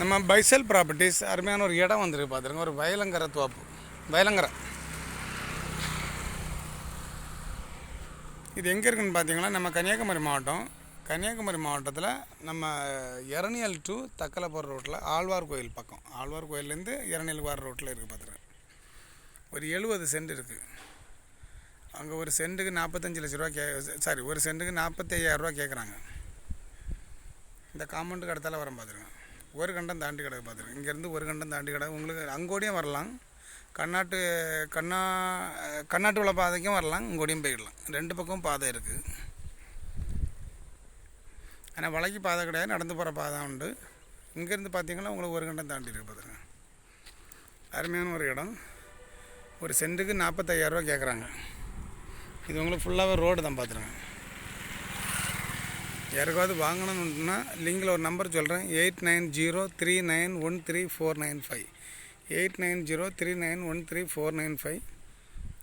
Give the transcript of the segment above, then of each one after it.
நம்ம பைசல் ப்ராப்பர்ட்டிஸ் அருமையான ஒரு இடம் வந்துருக்கு பார்த்துருங்க ஒரு வயலங்கர துவாப்பு வயலங்கரை. இது எங்கே இருக்குன்னு பார்த்தீங்கன்னா நம்ம கன்னியாகுமரி மாவட்டம். கன்னியாகுமரி மாவட்டத்தில் நம்ம இரணியல் டு தக்கலை போகிற ரோட்டில் ஆழ்வார் கோயில் பக்கம். ஆழ்வார் கோயிலேருந்து இரணியல் வர ரோட்டில் இருக்குது பார்த்துருங்க ஒரு எழுபது சென்ட் இருக்குது அங்கே ஒரு சென்ட்டுக்கு நாற்பத்தஞ்சு லட்ச ரூபா கே சாரி ஒரு சென்ட்டுக்கு நாற்பத்தி ஐயாயிரரூவா கேட்குறாங்க இந்த காம்பவுண்டுக்கு அடுத்தால வரம் பார்த்துருங்க ஒரு கண்டம் தாண்டி கிடக்கு பார்த்துருக்கேன் இங்கேருந்து ஒரு கண்டம் தாண்டி கிடக்கு. உங்களுக்கு அங்கோடியும் வரலாம். கண்ணாட்டு கண்ணா கண்ணாட்டு உள்ள பாதைக்கும் வரலாம். இங்கோடியும் போயிடலாம். ரெண்டு பக்கமும் பாதை இருக்குது ஆனால் வளைக்கு பாதை கிடையாது. நடந்து போகிற பாதை உண்டு. இங்கேருந்து பார்த்தீங்கன்னா உங்களுக்கு ஒரு கண்டம் தாண்டி இருக்கு பார்த்துருங்க அருமையான ஒரு இடம். ஒரு சென்ட்டுக்கு நாற்பத்தையாயிரரூவா கேட்குறாங்க. இது உங்களுக்கு ஃபுல்லாகவே ரோடு தான் பார்த்துருங்க யாருக்காவது வாங்கணும்னா லிங்கில் ஒரு நம்பர் சொல்கிறேன் eight nine zero three nine one three four nine five eight nine zero three nine one three four nine five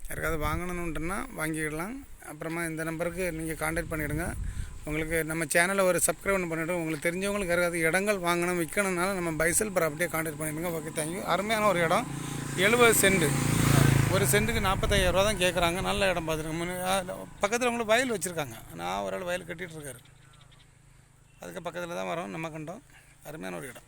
யாருக்காவது வாங்கணுன்ட்டுனா வாங்கிடலாம். அப்புறமா இந்த நம்பருக்கு நீங்கள் காண்டாக்ட் பண்ணிவிடுங்க உங்களுக்கு நம்ம சேனலை ஒரு சப்ஸ்கிரைப் ஒன்று பண்ணிவிடுங்க உங்களுக்கு தெரிஞ்சவங்களுக்கு யாருக்காவது இடங்கள் வாங்கணும் விற்கணும்னால நம்ம பைசல் ப்ராப்பர்ட்டியை காண்டாக்ட் பண்ணிவிடுங்க ஓகே தேங்க்யூ அருமையான ஒரு இடம். எழுபது சென்ட். ஒரு சென்ட்டுக்கு நாற்பத்தாயிரம் ரூபா தான் கேட்குறாங்க நல்ல இடம் பார்த்துருங்க பக்கத்தில் உங்களுக்கு வயல் வச்சுருக்காங்க. நான் ஒரு ஆள் வயல் கட்டிகிட்டு இருக்காரு. அதுக்கு பக்கத்தில் தான் வரோம் நம்ம கண்டம். அருமையான ஒரு இடம்.